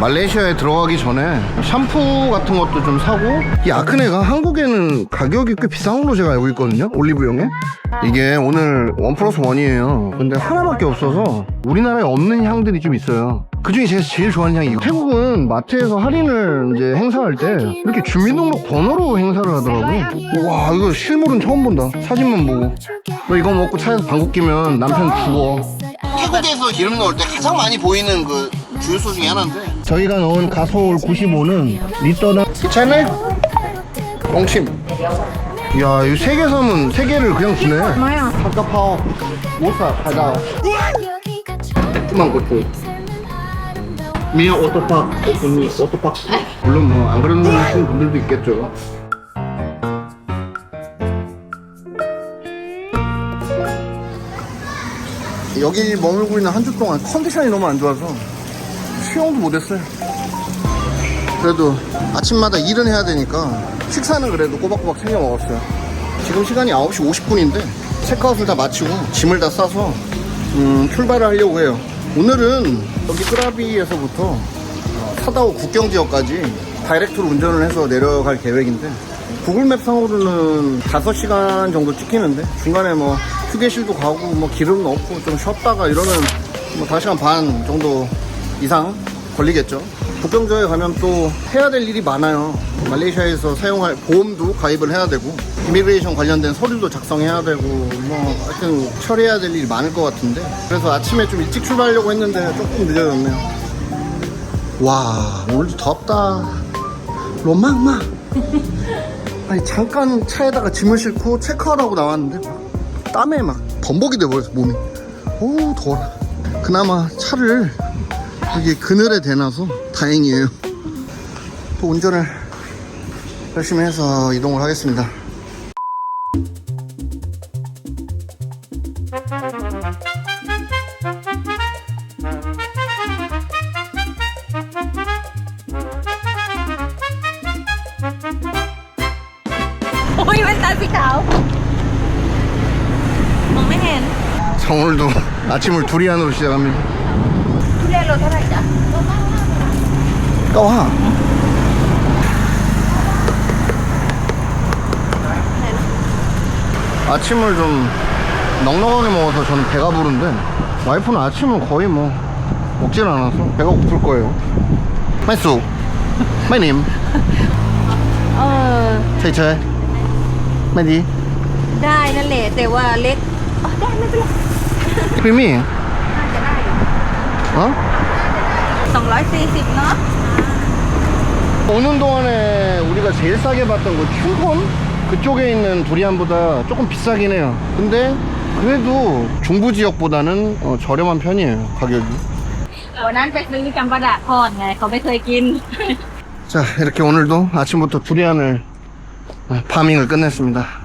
말레이시아에 들어가기 전에 샴푸 같은 것도 좀 사고. 이 아크네가 한국에는 가격이 꽤 비싼 걸로 제가 알고 있거든요 올리브영에. 이게 오늘 원 플러스 원이에요. 근데 하나밖에 없어서 우리나라에 없는 향들이 좀 있어요. 그중에 제가 제일 좋아하는 향이 이거. 태국은 마트에서 할인을 이제 행사할 때 이렇게 주민등록 번호로 행사를 하더라고요. 와 이거 실물은 처음 본다. 사진만 보고. 너 이거 먹고 차에서 방귀 끼면 남편 죽어. 태국에서 기름 넣을 때 가장 많이 보이는 그 주유소 중에 하나인데 저희가 넣은 가솔 95는 리터당 괜찮네? 뻥침 야, 이세개 사면 세 개를 그냥 주네. 뭐야? 카카파오, 오사, 가자. 조그만 것도. 미어 오토팍, 언니 오토팍. 물론 뭐 안 그러는 분들도 있겠죠. 여기 머물고 있는 한 주 동안 컨디션이 너무 안 좋아서 수영도 못했어요. 그래도 아침마다 일은 해야 되니까 식사는 그래도 꼬박꼬박 챙겨 먹었어요. 지금 시간이 9시 50분인데 체크아웃을 다 마치고 짐을 다 싸서 음, 출발을 하려고 해요. 오늘은 여기 끄라비에서부터 어, 사다오 국경 지역까지 다이렉트로 운전을 해서 내려갈 계획인데 구글맵 상으로는 5시간 정도 찍히는데 중간에 뭐 휴게실도 가고 뭐 기름 넣고 좀 쉬었다가 이러면 뭐 5시간 반 정도 이상 걸리겠죠. 국경지역에 가면 또 해야 될 일이 많아요. 말레이시아에서 사용할 보험도 가입을 해야 되고 이미그레이션 관련된 서류도 작성해야 되고 뭐 하여튼 처리해야 될 일이 많을 것 같은데 그래서 아침에 좀 일찍 출발하려고 했는데 조금 늦어졌네요. 와 오늘도 덥다. 로망마. 아니 잠깐 차에다가 짐을 싣고 체크하라고 나왔는데 막 땀에 막 범벅이 돼버렸어 몸이. 오 더워라. 그나마 차를 이게 그늘에 대놔서 다행이에요. 또 운전을 열심히 해서 이동을 하겠습니다. 오이 왜날 비타오 멍맹해 오늘도 아침을 두리안으로 시작합니다. ทุเรียนโลเท่าไหร่จ๊ะ 까와. 아침을 좀 넉넉하게 먹어서 저는 배가 부른데 와이프는 아침은 거의 뭐 먹질 않아서 배가 고플 거예요. 마이수, 마이님, เออ 체이체, 마디, ได้นั่นแหละแต่ว่าเล็กอ๋อได้ไม่เป็นไร 크리미, น่าจะได้อยู่ 어? 240 เนาะ 오는 동안에 우리가 제일 싸게 봤던 그 춘폰 그쪽에 있는 두리안보다 조금 비싸긴 해요. 근데 그래도 중부 지역보다는 어, 저렴한 편이에요 가격이. วันนั้นไปซื้อจำปาดะทอดไงเขาไม่เคยกิน 자 이렇게 오늘도 아침부터 두리안을 어, 파밍을 끝냈습니다.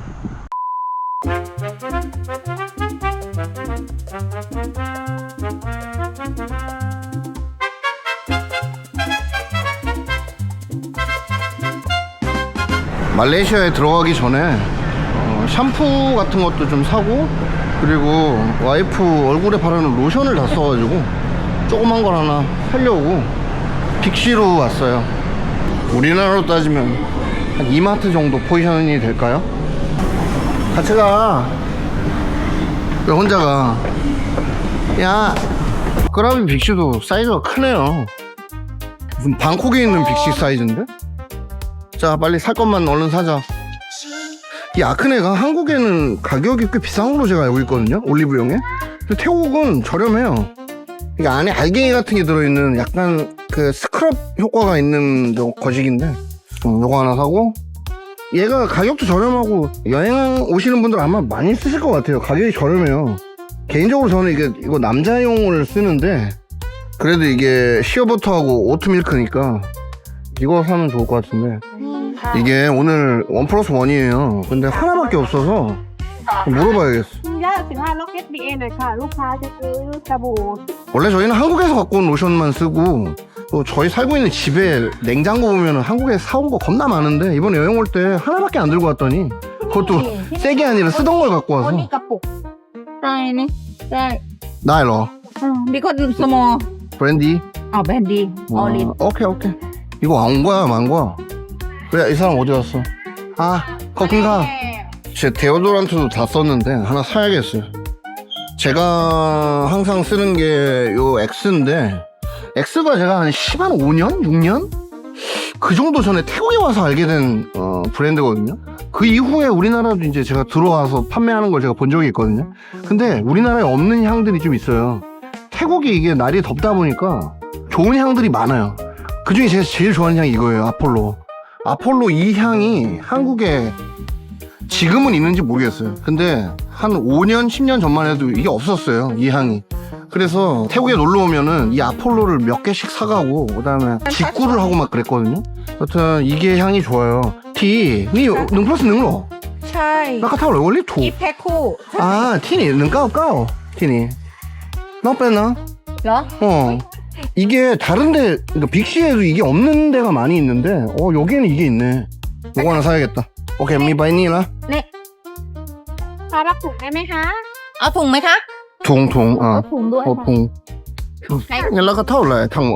말레이시아에 들어가기 전에 어, 샴푸 같은 것도 좀 사고 그리고 와이프 얼굴에 바르는 로션을 다 써가지고 조그만 걸 하나 사려고 빅시로 왔어요 우리나라로 따지면 한 이마트 정도 포지션이 될까요? 같이 가. 왜 혼자 가? 야, 그라비 빅시도 사이즈가 크네요. 무슨 방콕에 있는 빅시 사이즈인데? 자, 빨리 살 것만 얼른 사자. 이 아크네가 한국에는 가격이 꽤 비싼 걸로 제가 알고 있거든요. 올리브영에. 근데 태국은 저렴해요. 이게 안에 알갱이 같은 게 들어있는 약간 그 스크럽 효과가 있는 저 거식인데 음, 요거 하나 사고 얘가 가격도 저렴하고 여행 오시는 분들 아마 많이 쓰실 것 같아요 가격이 저렴해요 개인적으로 저는 이게 이거 남자용을 쓰는데 그래도 이게 시어버터하고 오트밀크니까 이거 사면 좋을 것 같은데 이게 오늘 원 플러스 원이에요 근데 하나밖에 없어서 물어봐야겠어 ย่าสิบห้าล็อกเก็ตบีเอเลยค่ะ ลูกค้าจะซื้อสบู่ 원래 저희는 한국에서 갖고 온 로션만 쓰고 또 저희 살고 있는 집에 냉장고 보면 한국에 사온 거 겁나 많은데 이번에 여행 올 때 하나밖에 안 들고 왔더니 그것도 세게 아니라 쓰던 걸 갖고 โอ้ 와서 นี่กระปุก ใช่นี่ใช่ 나일러 อืมดีก็สมอ 브랜디 อ๋อแบรนด์ดีออลิน 아, 오케이 오케이 이거 안 거야 만 거야 그래 이 사람 어디 갔어? 아 커튼가? 제 데오도란트도 다 썼는데 하나 사야겠어요. 제가 항상 쓰는 게 요 X인데 X가 제가 한 10 한 5년? 6년? 그 정도 전에 태국에 와서 알게 된 어, 브랜드거든요. 그 이후에 우리나라도 이제 제가 들어와서 판매하는 걸 제가 본 적이 있거든요. 근데 우리나라에 없는 향들이 좀 있어요. 태국이 이게 날이 덥다 보니까 좋은 향들이 많아요. 그 중에 제가 제일 좋아하는 향이 이거예요 아폴로 아폴로 이 향이 한국에 지금은 있는지 모르겠어요 근데 한 5년 10년 전만 해도 이게 없었어요 이 향이 그래서 태국에 놀러 오면은 이 아폴로를 몇 개씩 사가고 그다음에 직구를 하고 막 그랬거든요 여튼 이게 향이 좋아요 티, 니 능플러스 능로 ใช่ 나카 타올 원래 투 กิฟต์แพ็คคู่ 아, 티니, 능까오, 까오. 티니. 너 빼나? เหรอ 어. 이게 다른데, 그러니까 빅시에도 이게 없는 데가 많이 있는데, 어, 여기에는 이게 있네. 이거 하나 사야겠다. 오케이, 미바이니라. เนี่ย พอรับถุงได้ไหมคะ เอาถุงไหมคะ 통통, เอา 아. ถุงด้วย 어, ค่ะ 퐁. 연락가 타올래, 탕모.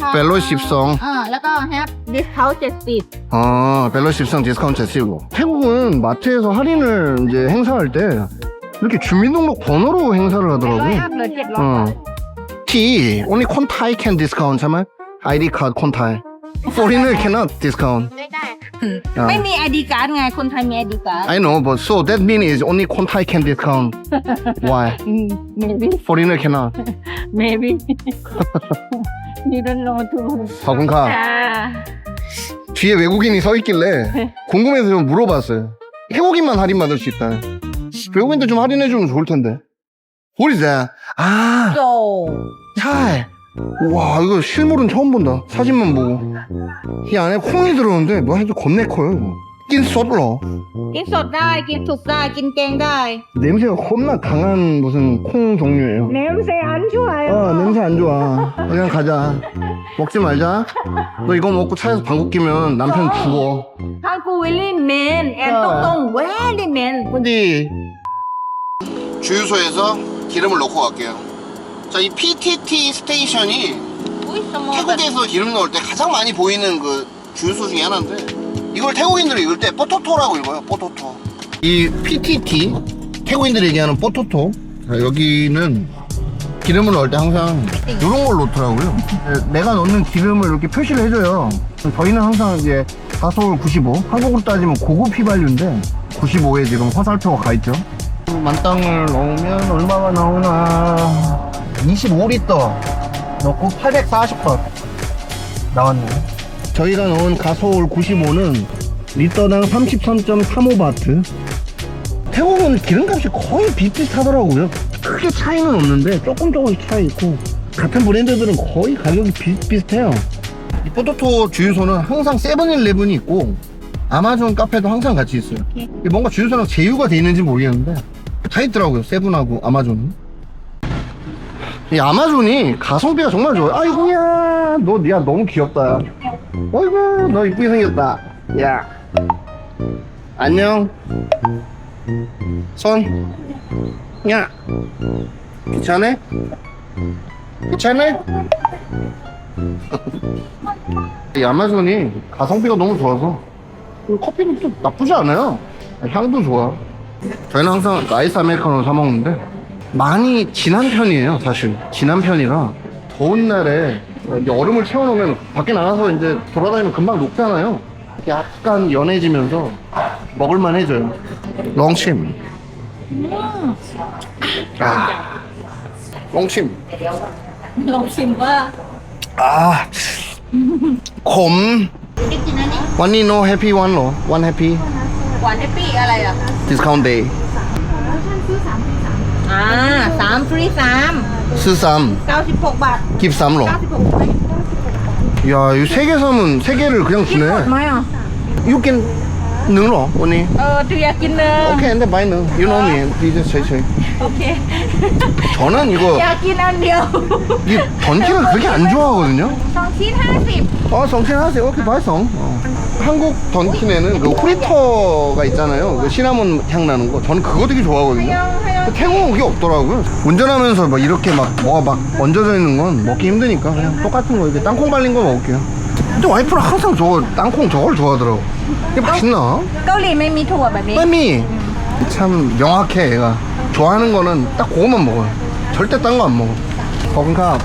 ค่ะ 벨로 12. อ่าแล้วก็แฮปดิสเขาเจ็ดสิบ 아, 벨로 13 디스카운트 제시고. 태국은 마트에서 할인을 이제 행사할 때, 이렇게 주민등록 번호로 행사를 ร้อย 하더라고요. อัพเหลือเจ็ดร้อย 어. T only 콘타이 can discount ใช่ไหม ID card คนไทย foreigner cannot discount ได้ได้ อ่า ไม่มีไอดีการ์ดไง คนไทยมีไอดีการ์ด I know but so that mean is only คนไทย can discount why อืม maybe foreigner cannot maybe you don't know too ขอบคุณค่ะ ค่ะ 뒤에 외국인이 서 있길래 궁금해서 좀 물어봤어요 태국인만 할인 받을 수 있다 외국인들 좀 할인해주면 좋을 텐데 What is that? 아 โจ 찰. 와 이거 실물은 처음 본다 사진만 보고 이 안에 콩이 들어오는데 뭐 해도 겁내 커요 이거. 낀 쏟러 กินสดได้ กินสุกได้ กินแกงได้ 냄새가 겁나 강한 무슨 콩 종류예요 เนมเซอันช่วย 어 냄새 안 좋아 그냥 가자 먹지 말자 너 이거 먹고 차에서 방귀 끼면 남편 죽어 ทางกูวิลลี่เมนแอนตรงตรงเวลี่เมน 근데 주유소에서 기름을 넣고 갈게요. 자 이 PTT 스테이션이 뭐. 태국에서 기름 넣을 때 가장 많이 보이는 그 주유소 중에 하나인데 이걸 태국인들이 읽을 때 포토토라고 읽어요 포토토. 이 PTT 태국인들이 얘기하는 포토토. 자, 여기는 기름을 넣을 때 항상 이런 걸 넣더라고요. 내가 넣는 기름을 이렇게 표시를 해줘요. 저희는 항상 이제 가솔 95 한국으로 따지면 고급 휘발유인데 95에 지금 화살표가 가있죠. 만땅을 넣으면 얼마가 나오나 25리터 넣고 840번 나왔네요. 저희가 넣은 가솔 95는 리터당 33.35바트. 태국은 기름값이 거의 비슷비슷하더라고요. 크게 차이는 없는데 조금 조금씩 차이 있고 같은 브랜드들은 거의 가격이 비슷비슷해요. 이 포토토 주유소는 항상 세븐일레븐이 있고 아마존 카페도 항상 같이 있어요. 이게 뭔가 주유소랑 제휴가 돼 있는지 모르겠는데 다 있더라고요. 세븐하고 아마존은. 이 아마존이 가성비가 정말 좋아요. 아이고야, 너, 야, 너무 귀엽다. 야. 어이구, 너 이쁘게 생겼다. 야. 안녕. 손. 야. 괜찮아? 괜찮아? 이 아마존이 가성비가 너무 좋아서 커피는 또 나쁘지 않아요. 향도 좋아. 저희는 항상 아이스 아메리카노 사 먹는데 많이 진한 편이에요 사실 진한 편이라 더운 날에 이제 얼음을 채워놓으면 밖에 나가서 이제 돌아다니면 금방 녹잖아요 약간 연해지면서 먹을만 해져요 롱침 아 롱침 ลองชิมว่า 아 곰. ได้กินอันนี้ 원니 노 해피 원로 원 해피 หวานแฮปปี้อะไรอ่ะ 디스카운트 데이 อ่าสามฟรีสาม 스삼 เก้าสิบหกบาท 깁삼로 เก้าสิบหกไหม 야 이 세 개 사면 세 개를 그냥 กินหมด 주네 ไหมอ่ะ 육겐 능로 언니 เออเธออยากกินเนื้อ 오케이 근데 많이 능 You know me 이제 저희 저희 โอเค 저는 이거 อยากกินอันเดียว 이 던키를 그렇게 안 좋아하거든요 สองชิ้นห้าสิบ 아 성신 하세요 오케이 발성 어. 한국 던킨에는 그 후리터가 있잖아요 그 시나몬 향 나는 거 저는 그거 되게 พ 좋아하거든요 ยองพยอง 태국 그게 없더라고요. 운전하면서 막 이렇게 막 뭐가 막 얹어져 있는 건 먹기 힘드니까 그냥 똑같은 거 이렇게 땅콩 발린 거 먹을게요. 근데 와이프는 항상 저거 땅콩 저걸 좋아하더라고. 이게 맛있나? เกาหลีไม่มีถั่วแบบนี้ 맘이 참 명확해 얘가. 좋아하는 거는 딱 그거만 먹어요. 절대 딴 거 안 먹어. 거긴가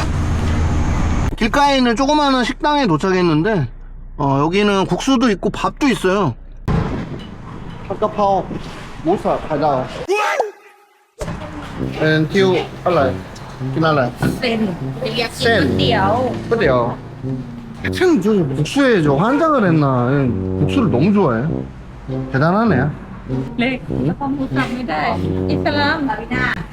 길가에 있는 조그마한 식당에 도착했는데 어, 여기는 국수도 있고 밥도 있어요. 핫가파오 모사 가자. And tiu 알라이. 기날라이. เส้นอยากกินก๋วยเตี๋ยว 그래요. 하여튼 저 국수에 저 환장을 했나. 예, 국수를 너무 좋아해. 대단하네. เล็กแล้วความรู้จำไม่ได้ อิสลาม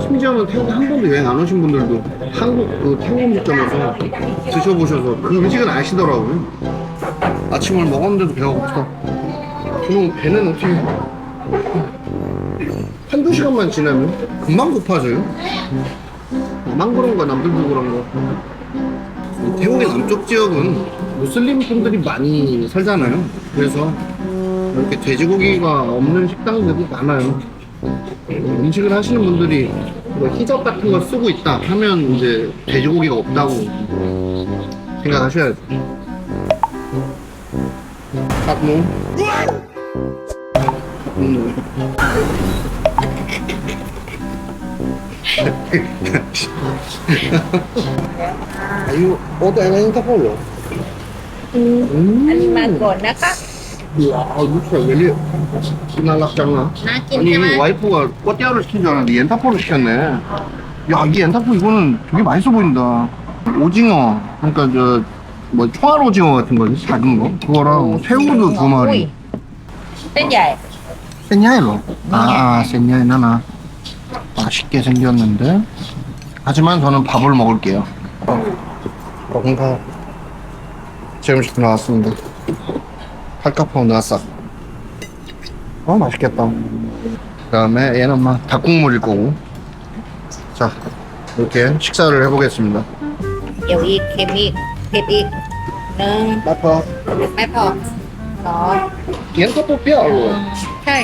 심지어는 태국에 한 번도 여행 안 오신 분들도 한국 그 태국 음식점에서 드셔보셔서 그 음식은 아시더라고요. 아침을 먹었는데도 배가 고프다. 그럼 배는 어떻게 한두 시간만 지나면 금방 고파져요. 나만 그런 가 남들도 그런가. 이 태국의 남쪽 지역은 무슬림 분들이 많이 살잖아요. 그래서 이렇게 돼지고기가 없는 식당들이 많아요. 음식을 하시는 분들이 뭐 히잡 같은 거 쓰고 있다 하면 이제 돼지고기가 없다고 생각하셔야죠. 닭무. 음. 아유, 어디 안 하니까 볼로. 우와, 육수가 웬일? 날락장아. 나 아니, 이 김치만 와이프가 꽃대아를 시킨 줄 알았는데 엔타포를 시켰네. 야, 이 엔타포 이거는 되게 맛있어 보인다. 오징어, 그러니까 저, 뭐, 총알 오징어 같은 거지, 작은 거. 그거랑 새우도 두 마리. tên 센야일로? 아, 아 센야일 하나. 맛있게 생겼는데. 하지만 저는 밥을 먹을게요. 어, 건강. 제 음식 나왔습니다. 팔카포 나왔어. 어, 맛있겠다. 그 다음에 얘는 막 닭국물일 거고. 자, 이렇게 식사를 해보겠습니다. เดี๋ยวอีกเค็มอีกเผ็ดอีกหนึ่ง 마파. ไม่พอสอง 옌타포 뼈. ใช่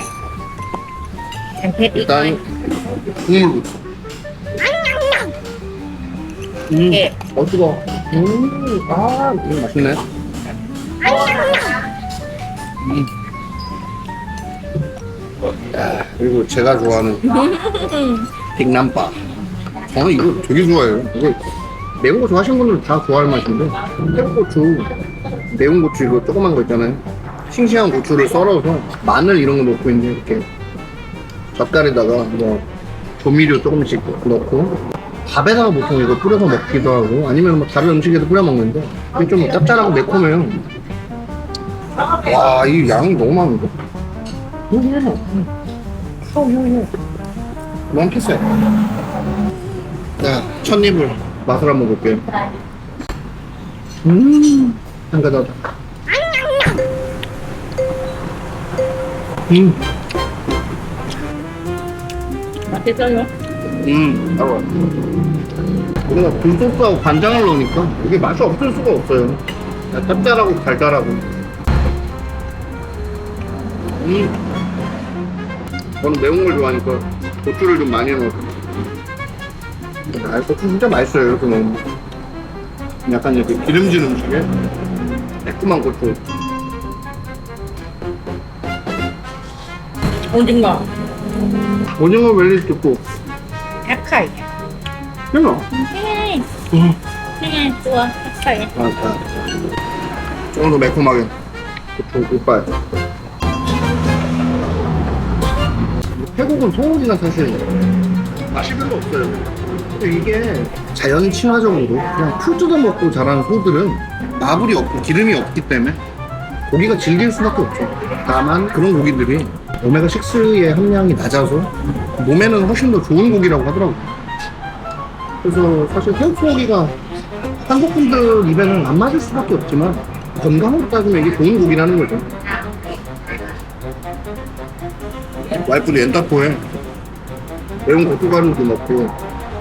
เค็มเผ็ดอีกหน่อย 일단, 국물. 음, 예. 어, 뜨거. 음, 아, 음, 맛있네. 그리고 제가 좋아하는 빅남바. 저는 이거 되게 좋아해요. 이거 매운 거 좋아하시는 분들은 다 좋아할 맛인데 태국고추 매운 고추 이거 조그만 거 있잖아요. 싱싱한 고추를 썰어서 마늘 이런 거 넣고 이제 이렇게 젓갈에다가 뭐 조미료 조금씩 넣고 밥에다가 보통 이거 뿌려서 먹기도 하고 아니면 뭐 다른 음식에도 뿌려 먹는데 이게 좀 짭짤하고 매콤해요. 와, 이 양이 너무 많은데? 요요요. 요요요. 너무 패스해. 자, 첫 입을 맛을 한번 볼게요. 음, 한가닥. 음, 맛있어요. 음, 나와. 우리가 굴소스하고 간장을 넣으니까 이게 맛이 없을 수가 없어요. 짭짤하고 달달하고. 이 저는 매운 걸 좋아하니까 고추를 좀 많이 넣어서 아, 고추 진짜 맛있어요 이렇게 먹으면 약간 이렇게 기름진 음식에 매콤한 고추 오징어 오징어 웰리 듣고 약하이 그래요 생일 좋아 약하이 맞다 조금 더 매콤하게 고추 이빨 태국은 소고기가 사실 맛이 별로 없어요 이게 자연 친화적으로 그냥 풀 뜯어 먹고 자란 소들은 마블이 없고 기름이 없기 때문에 고기가 질길 수밖에 없죠 다만 그런 고기들이 오메가 6의 함량이 낮아서 몸에는 훨씬 더 좋은 고기라고 하더라고. 그래서 사실 새우소고기가 한국 분들 입에는 안 맞을 수밖에 없지만 건강으로 따지면 이게 좋은 고기라는 거죠. 와이프도 엔타포에 매운 고춧가루도 넣고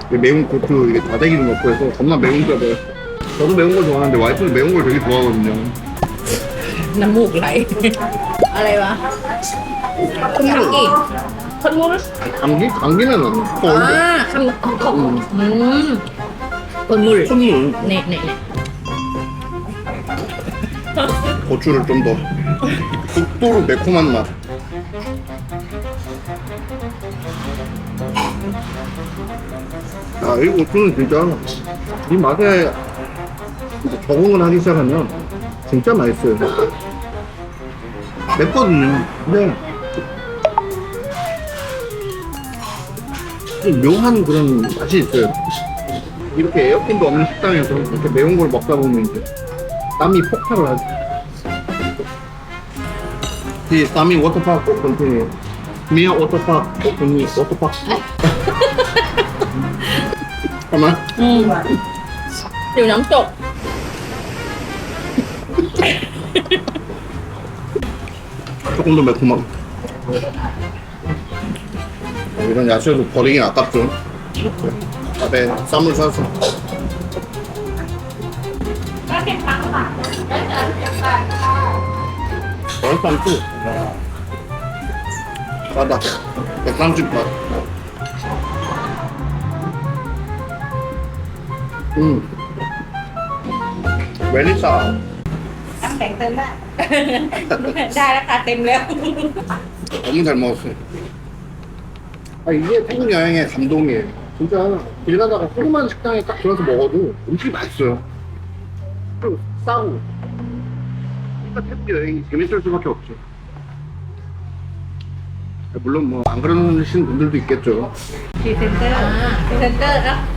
매운 고추 이게 다대기도 넣고 해서 겁나 매운 거를 저도 매운 걸 좋아하는데 와이프는 매운 걸 되게 좋아하거든요. น้ำมูกไหล อะไรวะคุณกี่คนนู้น 감기? 감기는 안 อ่า 나. คำของของอืมคนมุล 콧물 เน่เน่เน่ 고추를 좀 더 극도로 매콤한 맛. 이 고추는 진짜 이 맛에 이제 적응을 하기 시작하면 진짜 맛있어요. 맵거든요. 근데 좀 묘한 그런 맛이 있어요. 이렇게 에어컨도 없는 식당에서 이렇게 매운 걸 먹다 보면 이제 땀이 폭발을 하죠. 이 땀이 워터파크 컨티니 미어 워터파크 컨티니 워터파크 잠깐만. 음. 지금 양쪽. 조금 더 매콤하고. 어, 이런 야채도 버리긴 아깝죠. 밥에 쌈을 싸서. 월쌈도 싸다. 백상집 맛. 음 웰리 싸 น้ำแข็งเต็มได้ ได้แล้วค่ะเต็มแล้ว 너무 잘 먹었어요. 아, 이게 태국 여행의 감동이에요. 진짜 길 가다가 조그만 식당에 딱 들어서 먹어도 음식이 맛있어요. 그리고 싸고. 그러니까 태국 여행이 재밌을 수밖에 없죠. 물론 뭐 안 그러시는 분들도 있겠죠. พรีเซนเตอร์พรีเซนเตอร์ครับ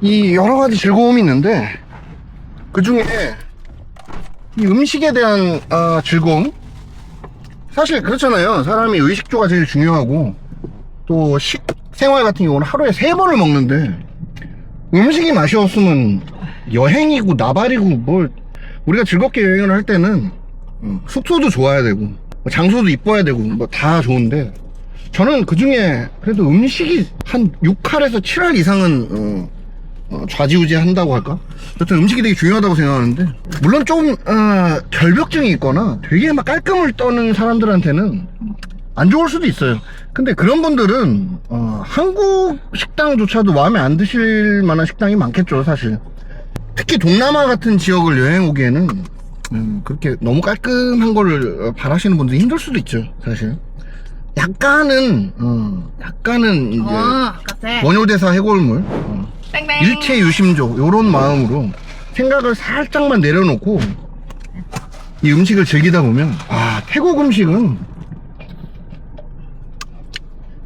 이 여러 가지 즐거움이 있는데 그 중에 이 음식에 대한 아, 즐거움 사실 그렇잖아요. 사람이 의식주가 제일 중요하고 또 식생활 같은 경우는 하루에 세 번을 먹는데 음식이 맛이 없으면 여행이고 나발이고 뭘 우리가 즐겁게 여행을 할 때는 음, 숙소도 좋아야 되고 뭐 장소도 이뻐야 되고 뭐 다 좋은데 저는 그 중에 그래도 음식이 한 6할에서 7할 이상은 어, 어, 좌지우지 한다고 할까? 여튼 음식이 되게 중요하다고 생각하는데. 물론 좀 어, 결벽증이 있거나 되게 막 깔끔을 떠는 사람들한테는 안 좋을 수도 있어요. 근데 그런 분들은 어, 한국 식당조차도 마음에 안 드실 만한 식당이 많겠죠 사실. 특히 동남아 같은 지역을 여행 오기에는 음, 그렇게 너무 깔끔한 걸 바라시는 분들이 힘들 수도 있죠 사실. 약간은 어, 약간은 이제 어, 원효대사 해골물 어, 일체 유심조 이런 마음으로 생각을 살짝만 내려놓고 이 음식을 즐기다 보면 아 태국 음식은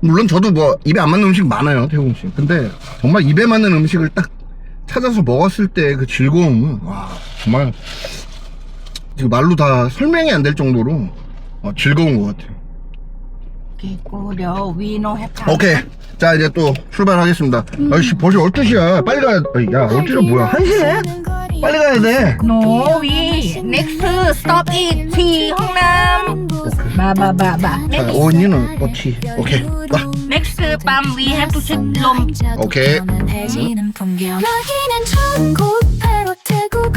물론 저도 뭐 입에 안 맞는 음식 많아요 태국 음식. 근데 정말 입에 맞는 음식을 딱 찾아서 먹었을 때 그 즐거움은 와 정말 지금 말로 다 설명이 안 될 정도로 어, 즐거운 것 같아요. 개꼬려 위노 해파 오케이. 자, 이제 또 출발하겠습니다. 아이씨, 벌써 12시야. 빨리 가야, 돼. 야, 12시가 뭐야. 한시네 빨리 가야 돼. 노위 넥스 스톱 이티 홍남 마마마마 자, 언니는 어치. 오케이. 가. 넥스 밤 위 해프 쉿롬 오케이. 음. 음. 여기는 천국 바로 태국